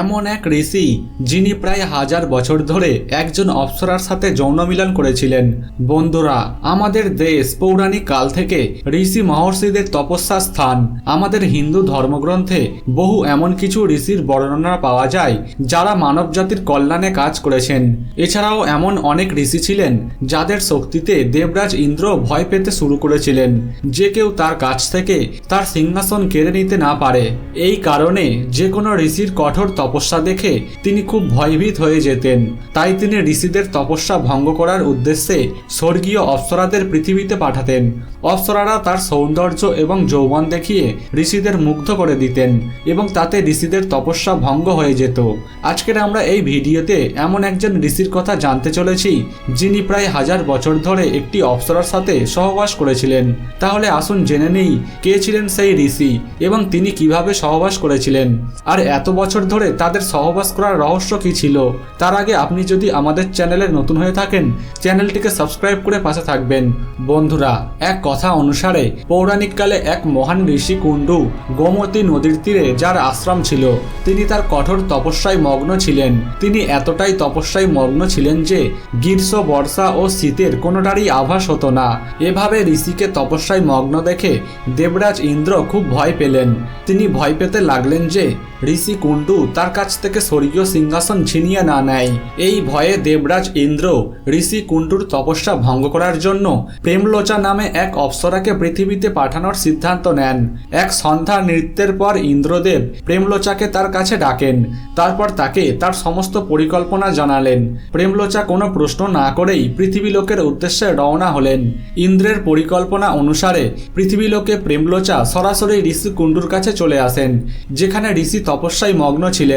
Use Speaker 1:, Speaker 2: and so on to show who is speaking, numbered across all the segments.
Speaker 1: এমন এক ঋষি যিনি প্রায় হাজার বছর ধরে একজন অপ্সরার সাথে যৌন মিলন করেছিলেন। বন্ধুরা, আমাদের দেশ পৌরাণিক কাল থেকে ঋষি মহর্ষিদের তপস্যা স্থান। আমাদের হিন্দু ধর্মগ্রন্থে বহু এমন কিছু ঋষির বর্ণনা পাওয়া যায়, যারা মানব জাতির কল্যাণে কাজ করেছেন। এছাড়াও এমন অনেক ঋষি ছিলেন, যাদের শক্তিতে দেবরাজ ইন্দ্র ভয় পেতে শুরু করেছিলেন, যে কেউ তার কাছ থেকে তার সিংহাসন কেড়ে নিতে না পারে। এই কারণে যে কোনো ঋষির কঠোর তপস্যা দেখে তিনি খুব ভয়ভীত হয়ে যেতেন। তাই তিনি ঋষিদের তপস্যা ভঙ্গ করার উদ্দেশ্যে স্বর্গীয় অপ্সরাদের পৃথিবীতে পাঠাতেন। অপ্সরারা তার সৌন্দর্য এবং যৌবন দেখিয়ে ঋষিদের মুগ্ধ করে দিতেন এবং তাতে ঋষিদের তপস্যা ভঙ্গ হয়ে যেত। আজকের আমরা এই ভিডিওতে এমন একজন ঋষির কথা জানতে চলেছি, যিনি প্রায় হাজার বছর ধরে একটি অপ্সরার সাথে সহবাস করেছিলেন। তাহলে আসুন জেনে নেই, কে ছিলেন সেই ঋষি এবং তিনি কীভাবে সহবাস করেছিলেন। আর এত বছর ধরে তাদের সহবাস করার রহস্য কি ছিল? তার আগে আপনি যদি আমাদের চ্যানেলে নতুন হয়ে থাকেন, চ্যানেলটিকে সাবস্ক্রাইব করে পাশে থাকবেন। বন্ধুরা, এক কথা অনুসারে, পৌরাণিককালে এক মহান ঋষি কুণ্ডু গোমতী নদীর তীরে যার আশ্রম ছিল, তিনি তার কঠোর তপস্যায় মগ্ন ছিলেন। তিনি এতটাই তপস্যায় মগ্ন ছিলেন যে, গ্রীষ্ম, বর্ষা ও শীতের কোনোটারই আভাস হতো না। এভাবে ঋষিকে তপস্যায় মগ্ন দেখে দেবরাজ ইন্দ্র খুব ভয় পেলেন। তিনি ভয় পেতে লাগলেন যে, ঋষি কুণ্ডু তার কাছ থেকে স্বর্গীয় সিংহাসন ছিনিয়ে না নেয়। এই ভয়ে দেবরাজ ইন্দ্র, ঋষি কুণ্ডুর তপস্যা ভঙ্গ করার জন্য প্রেমলোচা নামে এক অপ্সরাকে পৃথিবীতে পাঠানোর সিদ্ধান্ত নেন। এক সন্ধ্যা নৃত্যের পর ইন্দ্রদেব প্রেমলোচাকে তার কাছে ডাকেন। তারপর তাকে তার সমস্ত পরিকল্পনা জানালেন। প্রেমলোচা কোনো প্রশ্ন না করেই পৃথিবী লোকের উদ্দেশ্যে রওনা হলেন। ইন্দ্রের পরিকল্পনা অনুসারে পৃথিবী লোকে প্রেমলোচা সরাসরি ঋষি কুণ্ডুর কাছে চলে আসেন, যেখানে ঋষি তপস্যায় মগ্ন ছিলেন।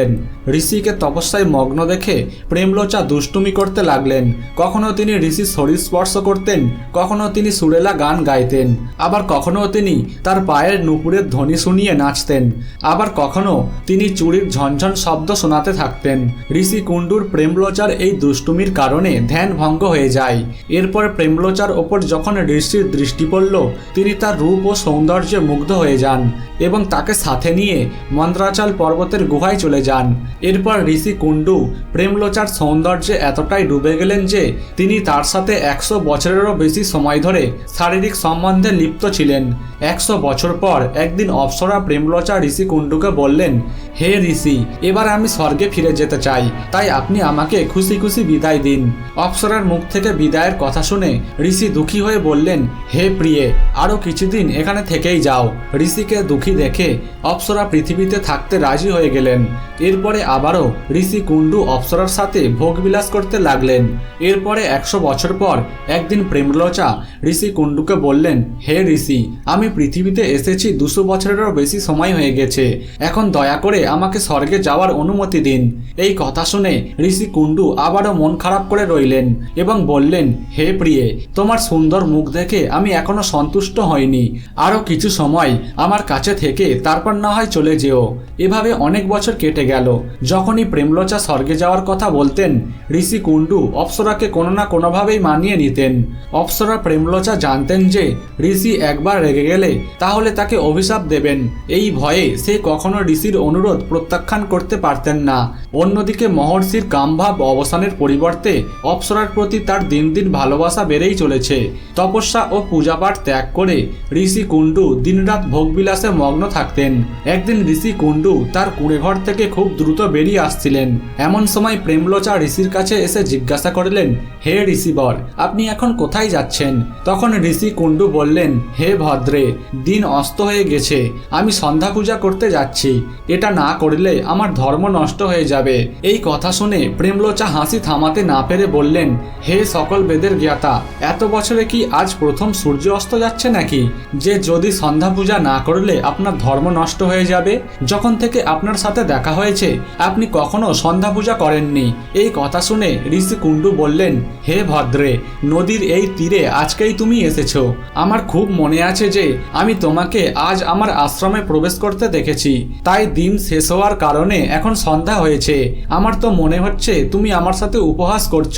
Speaker 1: ঋষিকে তপস্যায় মগ্ন দেখে প্রেমলোচা দুষ্টুমি করতে লাগলেন। কখনো তিনি ঋষির শরীর স্পর্শ করতেন, কখনো তিনি সুরেলা গান গাইতেন। আবার কখনো তিনি তার পায়ের নুপুরের ধ্বনি শুনিয়ে নাচতেন। আবার কখনো তিনি চুরির ঝনঝন শব্দ শোনাতে থাকতেন। ঋষি কুণ্ডুর প্রেমলোচার এই দুষ্টুমির কারণে ধ্যান ভঙ্গ হয়ে যায়। এরপর প্রেমলোচার ওপর যখন ঋষির দৃষ্টি পড়ল, তিনি তার রূপ ও সৌন্দর্যে মুগ্ধ হয়ে যান। এবং তাকে সাথে নিয়ে মন্দ্রাচল পর্বতের গুহায় চলে যান। এরপর ঋষি কুণ্ডু প্রেমলোচার সৌন্দর্যে এতটাই ডুবে গেলেন যে তিনি তার সাথে একশো বছরেরও বেশি সময় ধরে শারীরিক সম্বন্ধে লিপ্ত ছিলেন। একশো বছর পর একদিন অপ্সরা প্রেমলোচা ঋষি কুণ্ডুকে বললেন হে ঋষি, এবার আমি স্বর্গে ফিরে যেতে চাই। তাই আপনি আমাকে খুশি খুশি বিদায় দিন। অপ্সরার মুখ থেকে বিদায়ের কথা শুনে ঋষি দুঃখী হয়ে বললেন, হে প্রিয়ে আরও কিছুদিন এখানে থেকেই যাও। ঋষিকে দুঃখী দেখে অপ্সরা পৃথিবীতে থাকতে রাজি হয়ে গেলেন। এরপরে আবারও ঋষি কুণ্ডু অপ্সরার সাথে ভোগবিলাস করতে লাগলেন। এরপরে একশো বছর পর একদিন প্রেমলোচা ঋষি কুণ্ডুকে বললেন, হে ঋষি, আমি পৃথিবীতে এসেছি দুশো বছরেরও বেশি সময় হয়ে গেছে। এখন দয়া করে আমাকে স্বর্গে যাওয়ার অনুমতি দিন। এই কথা শুনে ঋষি কুণ্ডু আবারও মন খারাপ করে রইলেন এবং বললেন, হে প্রিয়ে, তোমার সুন্দর মুখ দেখে আমি এখনও সন্তুষ্ট হইনি। আরও কিছু সময় আমার কাছে থেকে তারপর না হয় চলে যেও। এভাবে অনেক বছর কেটে গেল। যখনই প্রেমলোচা স্বর্গে যাওয়ার কথা বলতেন, ঋষি কুণ্ডু অপ্সরাকে কোনো না কোনোভাবেই মানিয়ে নিতেন। অপ্সরা প্রেমলোচা জানতেন যে ঋষি একবার রেগে গেলে তাহলে তাকে অভিশাপ দেবেন। এই ভয়ে সে কখনো ঋষির অনুরোধ প্রত্যাখ্যান করতে পারতেন না। অন্যদিকে মহর্ষির কামভাব অবসানের পরিবর্তে অপ্সরার প্রতি তার দিন দিন ভালোবাসা বেড়েই চলেছে। তপস্যা ও পূজাপাঠ ত্যাগ করে ঋষি কুণ্ডু দিনরাত ভোগবিলাসে মগ্ন থাকতেন। একদিন ঋষি কুণ্ডু তার কুঁড়েঘর থেকে খুব দ্রুত বেরিয়ে আসছিলেন। এমন সময় প্রেমলোচা ঋষির কাছে এসে জিজ্ঞাসা করলেন, হে ঋষিবর, আপনি এখন কোথায় যাচ্ছেন? তখন ঋষি কুণ্ডু বললেন, হে ভদ্রে, দিন অস্ত হয়ে গেছে। আমি সন্ধ্যা পূজা করতে যাচ্ছি। এটা না করলে আমার ধর্ম নষ্ট হয়ে যাবে। এই কথা শুনে প্রেমলোচা হাসি থামাতে না পেরে বললেন, হে সকল বেদের জ্ঞাতা, এত বছরে কি আজ প্রথম সূর্য অস্ত যাচ্ছে নাকি? যে যদি সন্ধ্যা পূজা না করলে আপনার ধর্ম নষ্ট হয়ে যাবে? যখন থেকে আপনার সাথে দেখা হয়েছে, আপনি কখনো সন্ধ্যা পূজা করেননি। এই কথা শুনে ঋষি কুণ্ডু বললেন, হে ভদ্রে, নদীর এই তীরে আজকেই তুমি এসেছ। আমার খুব মনে আছে যে, আমি তোমাকে আজ আমার আশ্রমে প্রবেশ করতে দেখেছি। তাই দিন শেষ হওয়ার কারণে এখন সন্ধ্যা হয়েছে। আমার তো মনে হচ্ছে তুমি আমার সাথে উপহাস করছ।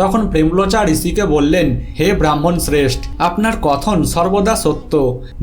Speaker 1: তখন প্রেমলোচা ঋষিকে বললেন, হে ব্রাহ্মণ শ্রেষ্ঠ, আপনার কথন সর্বদা সত্য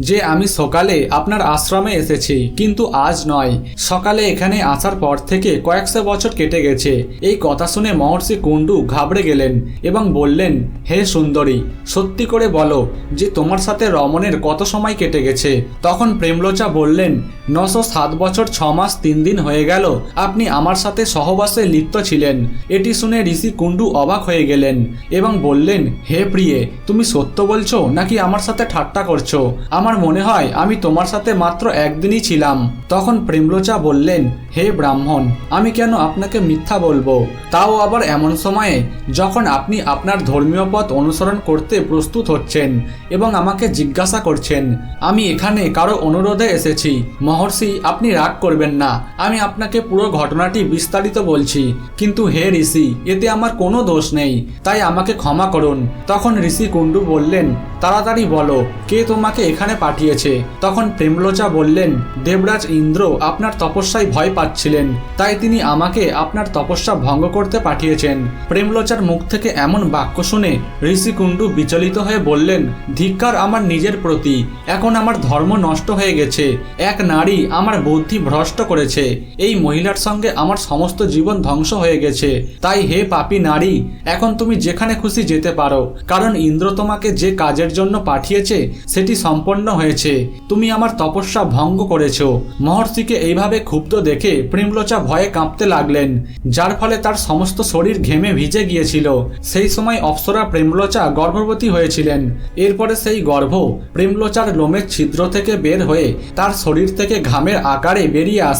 Speaker 1: যে আমি সকালে আপনার আশ্রমে এসেছি, কিন্তু আজ নয়। সকালে এখানে আসার পর থেকে কয়েকশো বছর কেটে গেছে। এই কথা শুনে মহর্ষি কুণ্ডু ঘাবড়ে গেলেন এবং বললেন, হে সুন্দরী, সত্যি করে বলো যে তোমার সাথে রমণের কত সময় কেটে গেছে? তখন প্রেমলোচা বললেন, নশো সাত বছর ছ মাস তিন দিন হয়ে গেল। আপনি আমার সাথে সহবাসে লিপ্ত ছিলেন। এটি শুনে ঋষি কুণ্ডু অবাক হয়ে গেলেন এবং বললেন, হে প্রিয়ে, তুমি সত্য বলছো নাকি আমার সাথে ঠাট্টা করছ? আমার মনে হয় আমি তোমার সাথে মাত্র একদিনই ছিলাম। তখন প্রেমলোচা বললেন, হে ব্রাহ্মণ, আমি কেন আপনাকে মিথ্যা বলব? তাও আবার এমন সময়ে যখন আপনি আপনার ধর্মীয় পথ অনুসরণ করতে প্রস্তুত হচ্ছেন এবং আমাকে জিজ্ঞাসা করছেন, আমি এখানে কারও অনুরোধে এসেছি। মহর্ষি, আপনি রাগ করবেন না, আমি আপনাকে পুরো ঘটনাটি বিস্তারিত বলছি। কিন্তু হে ঋষি, এতে আমার কোনো দোষ নেই। তাই আমাকে ক্ষমা করুন। তখন ঋষি কুণ্ডু বললেন, তাড়াতাড়ি বলো, কে তোমাকে এখানে পাঠিয়েছে? তখন প্রেমলোচা বললেন, দেবরাজ ইন্দ্র আপনার তপস্যায় ভয় পাচ্ছিলেন। তাই তিনি আমাকে আপনার তপস্যা ভঙ্গ করতে পাঠিয়েছেন। প্রেমলোচার মুখ থেকে এমন বাক্য শুনে ঋষি কুণ্ডু বিচলিত হয়ে বললেন, ধিক্কার আমার নিজের প্রতি। এখন আমার ধর্ম নষ্ট হয়ে গেছে। এক নারী আমার বুদ্ধি ভ্রষ্ট করেছে। এই মহিলার সঙ্গে আমার সমস্ত জীবন ধ্বংস হয়ে গেছে। তাই হে পাপী নারী, এখন তুমি যেখানে খুশি যেতে পারো। কারণ ইন্দ্র তোমাকে যে কাজের জন্য পাঠিয়েছে, সেটি সম্পন্ন হয়েছে। তুমি আমার তপস্যা ভঙ্গ করেছ। মহর্ষিকে এইভাবে ক্ষুব্ধ দেখে প্রেমলোচা ভয়ে কাঁপতে লাগলেন, যার ফলে তার সমস্ত শরীর ঘেমে ভিজে গিয়েছিল। সেই সময় অপ্সরা প্রেমলোচা গর্ভবতী হয়েছিলেন। এরপরে সেই গর্ভ প্রেমলোচার লোমের ছিদ্র থেকে বের হয়ে তার শরীর থেকে ঘামের আকারে বেরিয়ে আসে।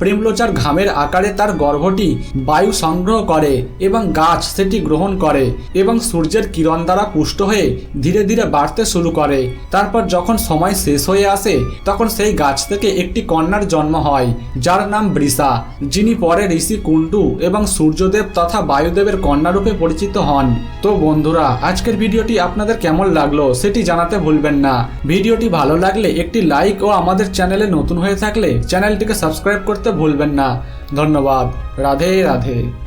Speaker 1: প্রেমলোচার ঘামের আকারে তার গর্ভটি বায়ু সংগ্রহ করে এবং গাছ সেটি গ্রহণ করে এবং সূর্যের কিরণ দ্বারা পুষ্ট হয়ে ধীরে ধীরে বাড়তে শুরু করে। তারপর যখন সময় শেষ হয়ে আসে, তখন সেই গাছ থেকে একটি কন্যার জন্ম হয়, যার নাম বৃষা। যিনি পরে ঋষি কুণ্ডু এবং সূর্যদেব তথা বায়ুদেবের কন্যারূপে পরিচিত হন। তো বন্ধুরা, আজকের ভিডিওটি আপনাদের কেমন লাগল সেটি জানাতে ভুলবেন না। ভিডিওটি ভালো লাগলে একটি লাইক ও আমাদের চ্যানেলে নতুন হয়ে থাকলে চ্যানেলটিকে সাবস্ক্রাইব করতে ভুলবেন না। ধন্যবাদ। রাধে রাধে।